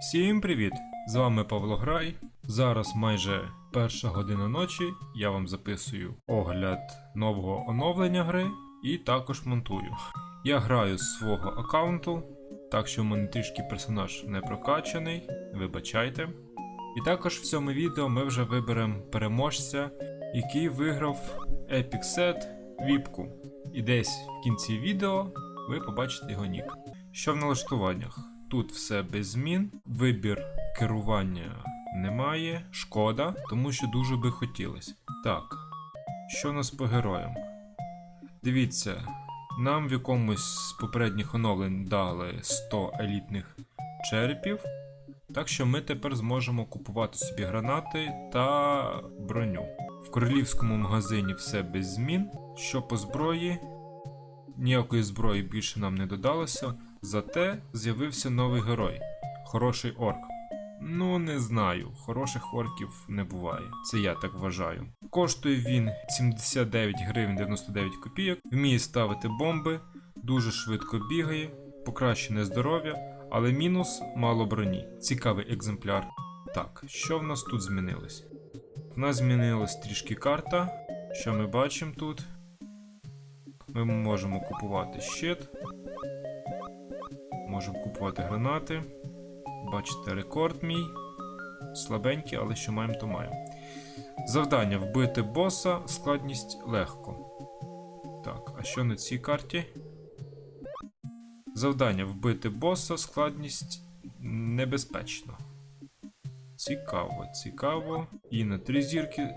Всім привіт! З вами Павло Грай. Зараз майже перша година ночі. Я вам записую огляд нового оновлення гри і також монтую. Я граю з свого аккаунту, так що в мене трішки персонаж не прокачаний, вибачайте. І також в цьому відео ми вже виберемо переможця, який виграв Epic Set Віпку. І десь в кінці відео ви побачите його нік. Що в налаштуваннях? Тут все без змін, вибір керування немає, шкода, тому що дуже би хотілося. Так, що у нас по героям? Дивіться, нам в якомусь з попередніх оновлень дали 100 елітних черепів, так що ми тепер зможемо купувати собі гранати та броню. В королівському магазині все без змін. Що по зброї, ніякої зброї більше нам не додалося, зате з'явився новий герой хороший орк. Ну, не знаю, хороших орків не буває. Це я так вважаю. Коштує він 79 гривень 99 копійок, вміє ставити бомби, дуже швидко бігає, покращене здоров'я, але мінус мало броні. Цікавий екземпляр. Так, що в нас тут змінилось? В нас змінилась трішки карта. Що ми бачимо тут? Ми можемо купувати щит. Можемо купувати гранати. Бачите, рекорд мій. Слабенький, але що маємо, то маємо. Завдання вбити боса, складність легко. Так, а що на цій карті? Завдання вбити боса, складність небезпечно. Цікаво, цікаво. І на три зірки.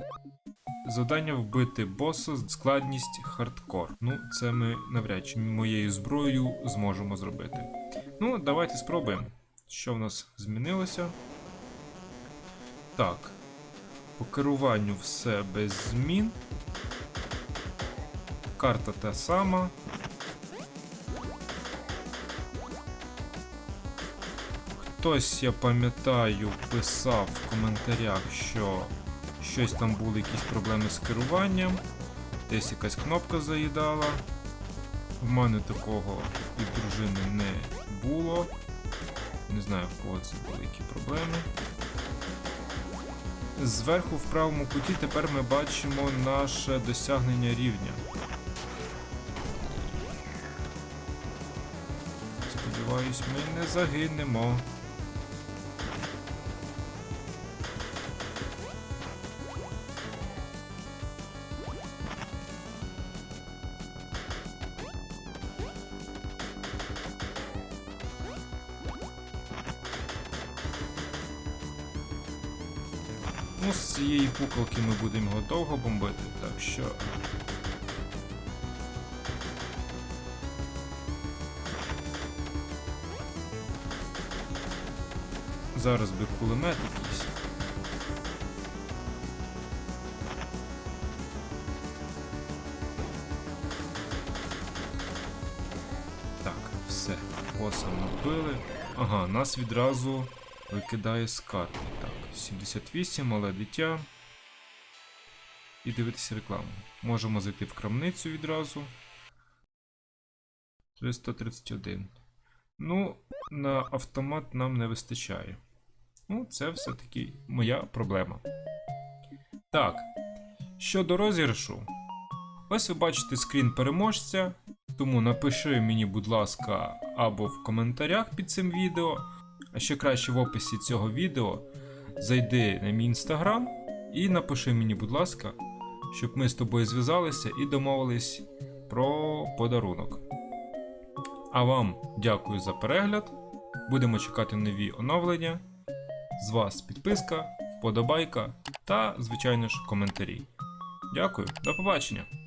Завдання вбити боса, складність хардкор. Ну, це ми навряд чи моєю зброєю зможемо зробити. Ну, давайте спробуємо. Що в нас змінилося? Так. По керуванню все без змін. Карта та сама. Хтось, я пам'ятаю, писав в коментарях, що щось там були якісь проблеми з керуванням, десь якась кнопка заїдала. В мене такого від дружини не було. Не знаю, в кого це були які проблеми. Зверху в правому куті тепер ми бачимо наше досягнення рівня. Сподіваюсь, ми не загинемо. Ну, з цієї пукалки ми будемо його довго бомбити, так що. Зараз би кулемет якийсь. Так, все, боса ми вбили. Ага, нас відразу викидає з карти. Так, 78, мале дитя. І дивитися рекламу. Можемо зайти в крамницю відразу. 331. Ну, на автомат нам не вистачає. Ну, це все-таки моя проблема. Так. Щодо розіграшу. Ось ви бачите скрін переможця. Тому напиши мені, будь ласка, або в коментарях під цим відео, а ще краще в описі цього відео зайди на мій інстаграм і напиши мені, будь ласка, щоб ми з тобою зв'язалися і домовились про подарунок. А вам дякую за перегляд. Будемо чекати нові оновлення. З вас підписка, вподобайка та, звичайно ж, коментарі. Дякую, до побачення!